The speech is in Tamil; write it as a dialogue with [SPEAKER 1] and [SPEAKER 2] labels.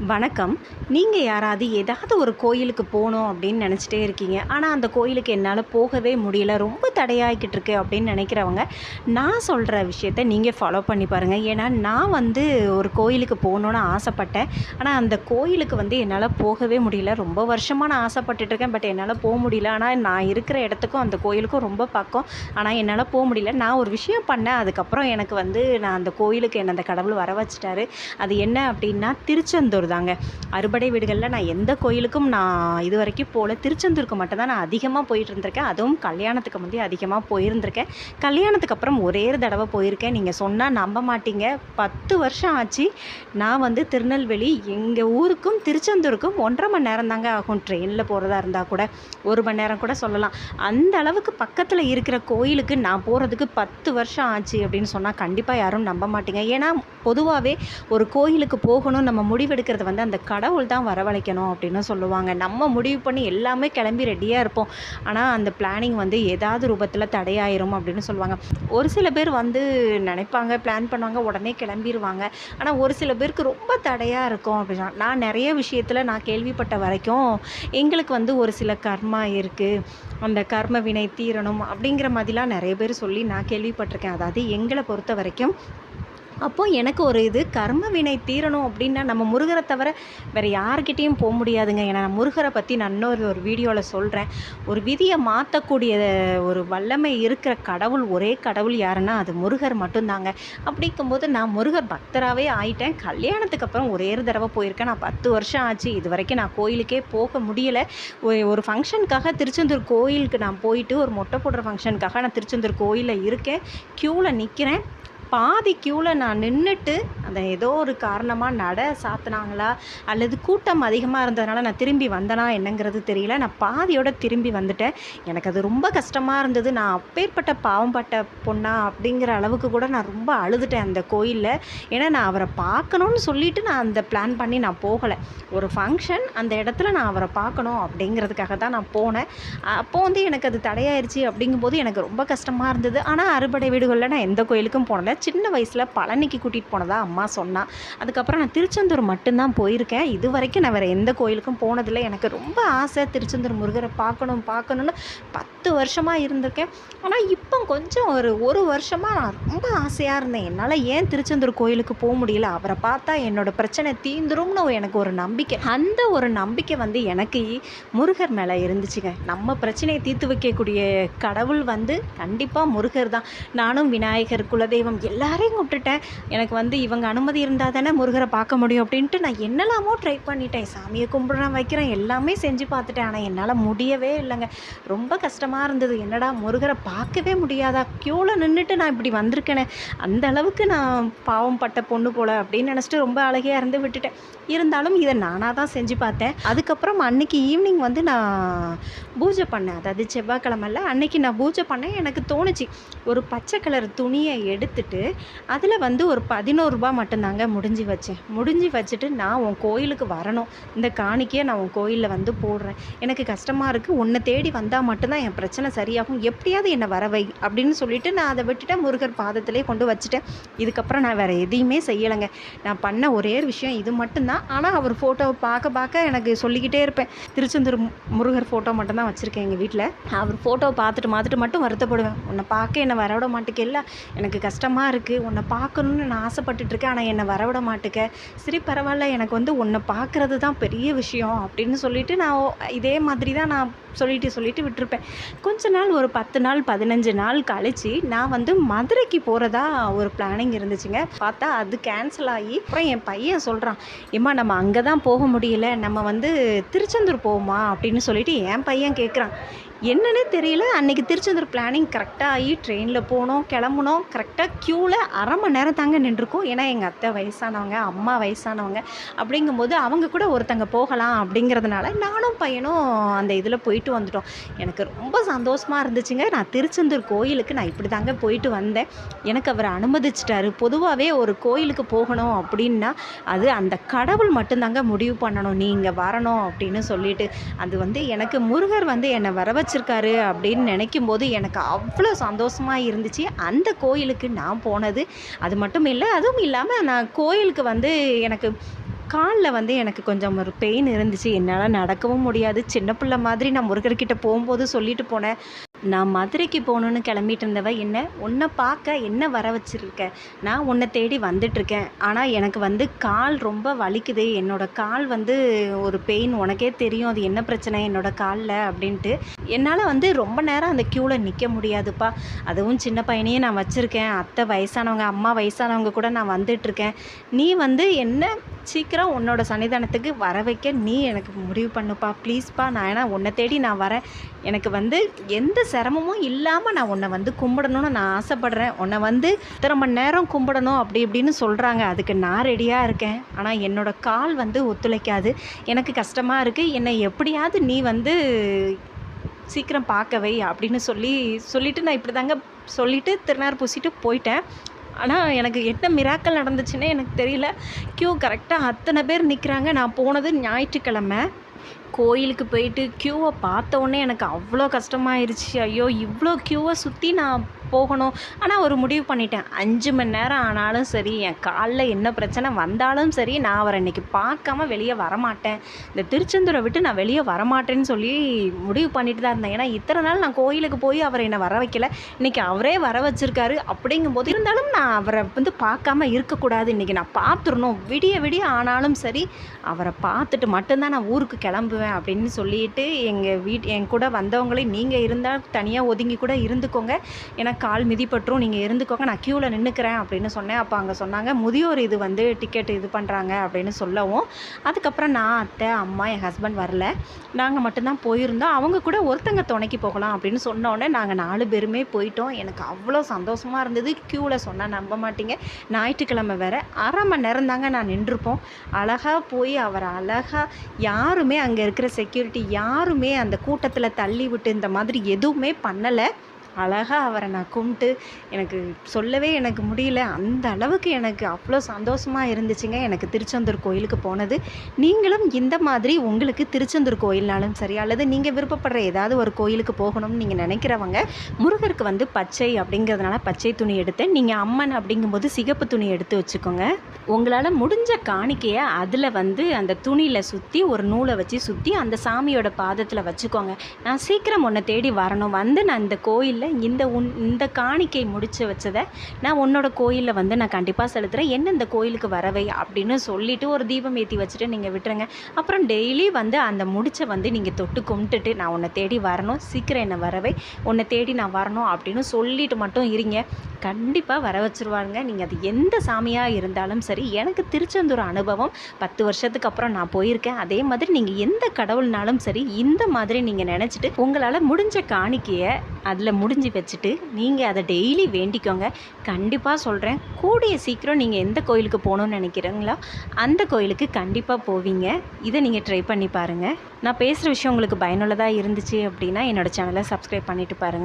[SPEAKER 1] வணக்கம். நீங்கள் யாராவது ஏதாவது ஒரு கோயிலுக்கு போகணும் அப்படின்னு நினச்சிட்டே இருக்கீங்க. ஆனால் அந்த கோயிலுக்கு என்னால் போகவே முடியல. ரொம்ப தடையாகிக்கிட்டு இருக்கு அப்படின்னு நினைக்கிறவங்க நான் சொல்கிற விஷயத்த நீங்கள் ஃபாலோ பண்ணி பாருங்கள் ஏன்னா நான் வந்து ஒரு கோயிலுக்கு போகணுன்னு ஆசைப்பட்டேன். ஆனால் அந்த கோயிலுக்கு வந்து என்னால் போகவே முடியல. ரொம்ப வருஷமாக நான் ஆசைப்பட்டுட்ருக்கேன் பட் என்னால் போக முடியல. ஆனால் நான் இருக்கிற இடத்துக்கும் அந்த கோயிலுக்கும் ரொம்ப பக்கம். ஆனால் என்னால் போக முடியல. நான் ஒரு விஷயம் பண்ணேன். அதுக்கப்புறம் எனக்கு வந்து நான் அந்த கோயிலுக்கு என்னை அந்த கடவுள் வர வச்சிட்டாரு அது என்ன அப்படின்னா திருச்செந்தூர் தாங்க அறுபடை வீடுகளில் நான் எந்த கோயிலுக்கும் நான் இது வரைக்கும் போகல திருச்செந்தூருக்கு மட்டும்தான் நான் அதிகமாக போயிட்டு இருந்திருக்கேன். அதுவும் கல்யாணத்துக்கு முந்தைய அதிகமாக போயிருந்திருக்கேன். கல்யாணத்துக்கு அப்புறம் ஒரே ஒரு தடவை போயிருக்கேன். நீங்கள் சொன்னால் நம்ப மாட்டீங்க. பத்து வருஷம் ஆச்சு. நான் வந்து திருநெல்வேலி எங்கள் ஊருக்கும் திருச்செந்தூருக்கும் ஒன்றரை மணி நேரம் தாங்க ஆகும் ட்ரெயினில் போகிறதா இருந்தால் கூட. ஒரு மணி நேரம் கூட சொல்லலாம். அந்த அளவுக்கு பக்கத்தில் இருக்கிற கோயிலுக்கு நான் போகிறதுக்கு பத்து வருஷம் ஆச்சு அப்படின்னு சொன்னால் கண்டிப்பாக யாரும் நம்ப மாட்டீங்க. ஏன்னா பொதுவாகவே ஒரு கோயிலுக்கு போகணும் நம்ம முடிவெடுக்கிறது வந்து அந்த கடவுள் தான் வரவழைக்கணும் அப்படின்னு சொல்லுவாங்க. நம்ம முடிவு பண்ணி எல்லாமே கிளம்பி ரெடியாக இருப்போம். ஆனால் அந்த பிளானிங் வந்து ஏதாவது ரூபத்தில் தடையாயிரும் அப்படின்னு சொல்லுவாங்க. ஒரு சில பேர் வந்து நினைப்பாங்க பிளான் பண்ணுவாங்க உடனே கிளம்பிடுவாங்க ஆனால் ஒரு சில பேருக்கு ரொம்ப தடையாக இருக்கும் அப்படின்னா நான் நிறைய விஷயத்தில் நான் கேள்விப்பட்ட வரைக்கும் எங்களுக்கு வந்து ஒரு சில கர்மா இருக்குது அந்த கர்ம வினை தீரணும் அப்படிங்கிற மாதிரிலாம் நிறைய பேர் சொல்லி நான் கேள்விப்பட்டிருக்கேன். அதாவது எங்களை பொறுத்த வரைக்கும் அப்போது எனக்கு ஒரு இது கர்ம வினை தீரணும் அப்படின்னா நம்ம முருகரை தவிர வேறு யார்கிட்டேயும் போக முடியாதுங்க. ஏன்னா நான் முருகரை பற்றி நான் இன்னொரு ஒரு வீடியோவில் சொல்கிறேன் ஒரு விதியை மாற்றக்கூடிய ஒரு வல்லமை இருக்கிற கடவுள் ஒரே கடவுள் யாருன்னா அது முருகர் மட்டும்தாங்க. அப்படிங்கும்போது நான் முருகர் பக்தராகவே ஆயிட்டேன். கல்யாணத்துக்கு அப்புறம் ஒரே ஒரு தடவை போயிருக்கேன். நான் பத்து வருஷம் ஆச்சு. இது வரைக்கும் நான் கோயிலுக்கே போக முடியலை. ஒரு- ஒரு ஃபங்க்ஷனுக்காக திருச்செந்தூர் கோயிலுக்கு நான் போயிட்டு ஒரு மொட்டை போடுற ஃபங்க்ஷனுக்காக நான் திருச்செந்தூர் கோயிலில் இருக்கேன். க்யூவில் நிற்கிறேன் பாதி க்யூவில் நான் நின்றுட்டு அந்த ஏதோ ஒரு காரணமாக நட சாத்தினாங்களா? அல்லது கூட்டம் அதிகமாக இருந்ததுனால நான் திரும்பி வந்தனா என்னங்கிறது தெரியல. நான் பாதியோட திரும்பி வந்துட்டேன். எனக்கு அது ரொம்ப கஷ்டமாக இருந்தது. நான் அப்பேற்பட்ட பாவம்பட்ட பொண்ணா அப்படிங்கிற அளவுக்கு கூட நான் ரொம்ப அழுதுட்டேன் அந்த கோயிலில். ஏன்னா நான் அவரை பார்க்கணுன்னு சொல்லிட்டு நான் அந்த பிளான் பண்ணி நான் போகலை. ஒரு ஃபங்க்ஷன் அந்த இடத்துல நான் அவரை பார்க்கணும் அப்படிங்கிறதுக்காக தான் நான் போனேன். அப்போ வந்து எனக்கு அது தடையாயிருச்சு அப்படிங்கும்போது எனக்கு ரொம்ப கஷ்டமாக இருந்தது. ஆனால் அறுபடை வீடுகளில் நான் எந்த கோயிலுக்கும் போனல சின்ன வயசில் பழனிக்கு கூட்டிகிட்டு போனதா அம்மா சொன்னான் அதுக்கப்புறம் நான் திருச்செந்தூர் மட்டும்தான் போயிருக்கேன். இது வரைக்கும் நான் வேறு எந்த கோயிலுக்கும் போனதில்லை. எனக்கு ரொம்ப ஆசை திருச்செந்தூர் முருகரை பார்க்கணும் பார்க்கணுன்னு பத்து வருஷமாக இருந்திருக்கேன். ஆனால் இப்போ கொஞ்சம் ஒரு ஒரு வருஷமாக நான் ரொம்ப ஆசையாக இருந்தேன். என்னால் ஏன் திருச்செந்தூர் கோயிலுக்கு போக முடியல? அவரை பார்த்தா என்னோட பிரச்சனை தீந்துரும்னு எனக்கு ஒரு நம்பிக்கை. அந்த ஒரு நம்பிக்கை வந்து எனக்கு முருகர் மேலே இருந்துச்சுங்க. நம்ம பிரச்சனையை தீர்த்து வைக்கக்கூடிய கடவுள் வந்து கண்டிப்பாக முருகர் தான். நானும் விநாயகர் குலதெய்வம் எல்லாரையும் கூப்பிட்டுட்டேன். எனக்கு வந்து இவங்க அனுமதி இருந்தால் தானே முருகரை பார்க்க முடியும் அப்படின்ட்டு நான் என்னெல்லாமோ ட்ரை பண்ணிட்டேன். சாமியை கும்பிட்றேன் வைக்கிறேன் எல்லாமே செஞ்சு பார்த்துட்டேன். ஆனால் என்னால் முடியவே இல்லைங்க. ரொம்ப கஷ்டமாக இருந்தது. என்னடா முருகரை பார்க்கவே முடியாதா? க்யூவில் நின்றுட்டு நான் இப்படி வந்திருக்கேனே. அந்த அளவுக்கு நான் பாவம் பட்ட பொண்ணு போல அப்படின்னு நினச்சிட்டு ரொம்ப அழகையாக இருந்து விட்டுட்டேன். இருந்தாலும் இதை நானாக தான் செஞ்சு பார்த்தேன். அதுக்கப்புறம் அன்னைக்கு ஈவினிங் வந்து நான் பூஜை பண்ணேன். அதாவது செவ்வாய்க்கிழமைல அன்னைக்கு நான் பூஜை பண்ணேன். எனக்கு தோணுச்சு ஒரு பச்சை கலர் துணியை எடுத்துட்டு அதில் வந்து ஒரு பதினோருபா மட்டும்தாங்க முடிஞ்சு வச்சேன் முடிஞ்சு வச்சுட்டு நான் உன் கோயிலுக்கு வரணும். இந்த காணிக்கையை நான் உன் கோயிலில் வந்து போடுறேன். எனக்கு கஷ்டமாக இருக்குது உன்னை தேடி வந்தால் மட்டும்தான் என் பிரச்சனை சரியாகும். எப்படியாவது என்னை வரவை அப்படின்னு சொல்லிட்டு நான் அதை விட்டுட்டேன். முருகர் பாதத்திலே கொண்டு வச்சுட்டேன். இதுக்கப்புறம் நான் வேறு எதையுமே செய்யலைங்க. நான் பண்ண ஒரே விஷயம் இது மட்டும்தான். ஆனால் அவர் ஃபோட்டோவை பார்க்க பார்க்க எனக்கு சொல்லிக்கிட்டே இருப்பேன். திருச்செந்தூர் முருகர் ஃபோட்டோ மட்டும்தான் வச்சுருக்கேன் எங்கள் வீட்டில் அவர் ஃபோட்டோவை பார்த்துட்டு பார்த்துட்டு மட்டும் வருத்தப்படுவேன். உன்னை பார்க்க என்னை வரவிட மாட்டேக்கல எனக்கு கஷ்டமாக இருக்குது உன்னை பார்க்கணுன்னு நான் ஆசைப்பட்டுட்ருக்கேன் ஆனால் என்னை வரவிட மாட்டேக்க. சரி பரவாயில்ல. எனக்கு வந்து உன்னை பார்க்குறது தான் பெரிய விஷயம் அப்படின்னு சொல்லிட்டு நான் இதே மாதிரி தான் நான் சொல்லிட்டு சொல்லிட்டு விட்டுருப்பேன். கொஞ்ச நாள் ஒரு பத்து நாள் பதினஞ்சு நாள் கழித்து நான் வந்து மதுரைக்கு போகிறதா ஒரு பிளானிங் இருந்துச்சுங்க. பார்த்தா அது கேன்சல் ஆகி அப்புறம் என் பையன் சொல்கிறான் ஏம்மா நம்ம அங்கே தான் போக முடியல. நம்ம வந்து திருச்செந்தூர் போவோமா? அப்படின்னு சொல்லிட்டு என் பையன் கேட்குறான் என்னன்னே தெரியல. அன்னைக்கு திருச்செந்தூர் பிளானிங் கரெக்டாக ஆகி ட்ரெயினில் போனோம் கிளம்புனோம். கரெக்டாக க்யூவில் அரை மணி நேரம் தாங்க நின்றுருக்கோம். ஏன்னா எங்கள் அத்தை வயசானவங்க அம்மா வயசானவங்க. அப்படிங்கும்போது அவங்க கூட ஒருத்தங்க போகலாம் அப்படிங்கிறதுனால நானும் பையனும் அந்த இதில் போயிட்டு வந்துட்டோம். எனக்கு ரொம்ப சந்தோஷமாக இருந்துச்சுங்க. நான் திருச்செந்தூர் கோயிலுக்கு நான் இப்படி தாங்க போயிட்டு வந்தேன். எனக்கு அவர் அனுமதிச்சிட்டாரு. பொதுவாகவே ஒரு கோயிலுக்கு போகணும் அப்படின்னா அது அந்த கடவுள் மட்டும்தாங்க முடிவு பண்ணணும். நீங்கள் வரணும் அப்படின்னு சொல்லிட்டு அது வந்து எனக்கு முருகர் வந்து என்னை வர வச்சிருக்காரு அப்படின்னு நினைக்கும் போது எனக்கு அவ்வளோ சந்தோஷமாக இருந்துச்சு. அந்த கோயிலுக்கு நான் போனது அது மட்டும் இல்லை அதுவும் இல்லாமல் நான் கோயிலுக்கு வந்து எனக்கு காலில் வந்து எனக்கு கொஞ்சம் ஒரு பெயின் இருந்துச்சு. என்னால் நடக்கவும் முடியாது. சின்ன பிள்ளை மாதிரி நான் முருகர்கிட்ட போகும்போது சொல்லிட்டு போனேன். நான் மதுரைக்கு போகணுன்னு கிளம்பிட்டு இருந்தவ என்ன? உன்னை பார்க்க என்ன வர வச்சுருக்க? நான் உன்னை தேடி வந்துட்டுருக்கேன் ஆனால் எனக்கு வந்து கால் ரொம்ப வலிக்குது. என்னோட கால் வந்து ஒரு பெயின் உனக்கே தெரியும். அது என்ன பிரச்சனை? என்னோட காலில் அப்படின்ட்டு. என்னால் வந்து ரொம்ப நேரம் அந்த க்யூவில் நிற்க முடியாதுப்பா. அதுவும் சின்ன பையனையே நான் வச்சுருக்கேன். அத்தை வயசானவங்க அம்மா வயசானவங்க கூட நான் வந்துட்டுருக்கேன் நீ வந்து என்ன சீக்கிரம் உன்னோட சன்னிதானத்துக்கு வர வைக்க நீ எனக்கு முடிவு பண்ணுப்பா. ப்ளீஸ்ப்பா நான் ஏன்னா உன்னை தேடி நான் வரேன். எனக்கு வந்து எந்த சிரமமும் இல்லாமல் நான் உன்னை வந்து கும்பிடணும்னு நான் ஆசைப்பட்றேன். உன்னை வந்து இத்தனை மணி நேரம் கும்பிடணும் அப்படி இப்படின்னு சொல்கிறாங்க அதுக்கு நான் ரெடியாக இருக்கேன். ஆனால் என்னோட கால் வந்து ஒத்துழைக்காது. எனக்கு கஷ்டமாக இருக்குது என்னை எப்படியாவது நீ வந்து சீக்கிரம் பார்க்க வை அப்படின்னு சொல்லி சொல்லிவிட்டு நான் இப்படி தாங்க சொல்லிவிட்டு திருநார் பூசிட்டு போயிட்டேன். ஆனால் எனக்கு என்ன மிராக்கள் நடந்துச்சுன்னே எனக்கு தெரியல. க்யூ கரெக்டாக அத்தனை பேர் நிற்கிறாங்க நான் போனது ஞாயிற்றுக்கிழமை. கோயிலுக்கு போயிட்டு க்யூவை பார்த்த உடனே எனக்கு அவ்வளோ கஷ்டமாயிருச்சு. ஐயோ இவ்வளோ க்யூவை சுற்றி நான் போகணும். ஆனால் ஒரு முடிவு பண்ணிட்டேன். அஞ்சு மணி நேரம் ஆனாலும் சரி என் காலில் என்ன பிரச்சனை வந்தாலும் சரி நான் அவரை இன்றைக்கி பார்க்காம வெளியே வரமாட்டேன். இந்த திருச்செந்தூரை விட்டு நான் வெளியே வரமாட்டேன்னு சொல்லி முடிவு பண்ணிட்டு தான் இருந்தேன். ஏன்னா இத்தனை நாள் நான் கோயிலுக்கு போய் அவரை என்னை வர வைக்கல. இன்றைக்கி அவரே வர வச்சிருக்காரு. அப்படிங்கும்போது இருந்தாலும் நான் அவரை வந்து பார்க்காம இருக்கக்கூடாது. இன்றைக்கி நான் பார்த்துடணும். விடிய விடிய ஆனாலும் சரி அவரை பார்த்துட்டு மட்டும்தான் நான் ஊருக்கு கிளம்புவேன் அப்படின்னு சொல்லிட்டு எங்கள் வீட் என் கூட வந்தவங்களே நீங்கள் இருந்தால் தனியாக ஒதுங்கி கூட இருந்துக்கோங்க. ஏன்னா கால் மிதிப்பற்றும் நீங்கள் இருந்துக்கோங்க நான் க்யூவில் நின்றுக்கிறேன் அப்படின்னு சொன்னேன். அப்போ அங்கே சொன்னாங்க முதியோர் இது வந்து டிக்கெட் இது பண்ணுறாங்க அப்படின்னு சொல்லவும். அதுக்கப்புறம் நான் அத்தை அம்மா என் ஹஸ்பண்ட் வரல. நாங்கள் மட்டும்தான் போயிருந்தோம். அவங்க கூட ஒருத்தங்க துணைக்கு போகலாம் அப்படின்னு சொன்னோடனே நாங்கள் நாலு பேருமே போயிட்டோம். எனக்கு அவ்வளோ சந்தோஷமாக இருந்தது. க்யூவில் சொன்னால் நம்ப மாட்டீங்க. ஞாயிற்றுக்கிழமை வேறு அரை மணி நேரம் தாங்க நான் நின்றுருப்போம் அழகாக போய் அவர் அழகாக யாருமே அங்கே இருக்கிற செக்யூரிட்டி யாருமே அந்த கூட்டத்தில் தள்ளி விட்டு இந்த மாதிரி எதுவுமே பண்ணலை. அழகாக அவரை நான் கும்பிட்டு எனக்கு சொல்லவே எனக்கு முடியல. அந்த அளவுக்கு எனக்கு அவ்வளோ சந்தோஷமாக இருந்துச்சுங்க. எனக்கு திருச்செந்தூர் கோயிலுக்கு போனது. நீங்களும் இந்த மாதிரி உங்களுக்கு திருச்செந்தூர் கோயில்னாலும் சரி அல்லது நீங்கள் விருப்பப்படுற ஏதாவது ஒரு கோயிலுக்கு போகணும்னு நீங்கள் நினைக்கிறவங்க முருகருக்கு வந்து பச்சை அப்படிங்கிறதுனால பச்சை துணி எடுத்தேன் நீங்கள் அம்மன் அப்படிங்கும்போது சிகப்பு துணி எடுத்து வச்சுக்கோங்க. உங்களால் முடிஞ்ச காணிக்கையை அதில் வந்து அந்த துணியில் சுற்றி ஒரு நூலை வச்சு சுற்றி அந்த சாமியோட பாதத்தில் வச்சுக்கோங்க. நான் சீக்கிரம் உன்னை தேடி வரணும். வந்து நான் இந்த கோயிலில் இந்த உன் இந்த காணிக்கை முடித்து வச்சதை நான் உன்னோட கோயிலில் வந்து நான் கண்டிப்பாக செலுத்துகிறேன் என்ன இந்த கோயிலுக்கு வரவை அப்படின்னு சொல்லிவிட்டு ஒரு தீபம் ஏற்றி வச்சுட்டு நீங்கள் விட்டுருங்க. அப்புறம் டெய்லி வந்து அந்த முடிச்சை வந்து நீங்கள் தொட்டு கும்பிட்டுட்டு நான் உன்னை தேடி வரணும். சீக்கிரம் என்னை வரவை. உன்னை தேடி நான் வரணும் அப்படின்னு சொல்லிட்டு மட்டும் இருங்க. கண்டிப்பாக வர வச்சுருவாங்க. நீங்கள் அது எந்த சாமியாக இருந்தாலும் சரி எனக்கு திருச்செந்தூர் அனுபவம் பத்து வருஷத்துக்கு அப்புறம் நான் போயிருக்கேன். அதே மாதிரி நீங்கள் எந்த கடவுள்னாலும் சரி இந்த மாதிரி நீங்கள் நினச்சிட்டு உங்களால் முடிஞ்ச காணிக்கையை அதில் முடிஞ்சு வச்சுட்டு நீங்கள் அதை டெய்லி வேண்டிக்கோங்க. கண்டிப்பாக சொல்கிறேன் கூடிய சீக்கிரம் நீங்கள் எந்த கோயிலுக்கு போகணுன்னு நினைக்கிறீங்களோ அந்த கோயிலுக்கு கண்டிப்பாக போவீங்க. இதை நீங்கள் ட்ரை பண்ணி பாருங்கள் நான் பேசுகிற விஷயம் உங்களுக்கு பயனுள்ளதாக இருந்துச்சு அப்படின்னா என்னோடய சேனலை சப்ஸ்கிரைப் பண்ணிவிட்டு பாருங்கள்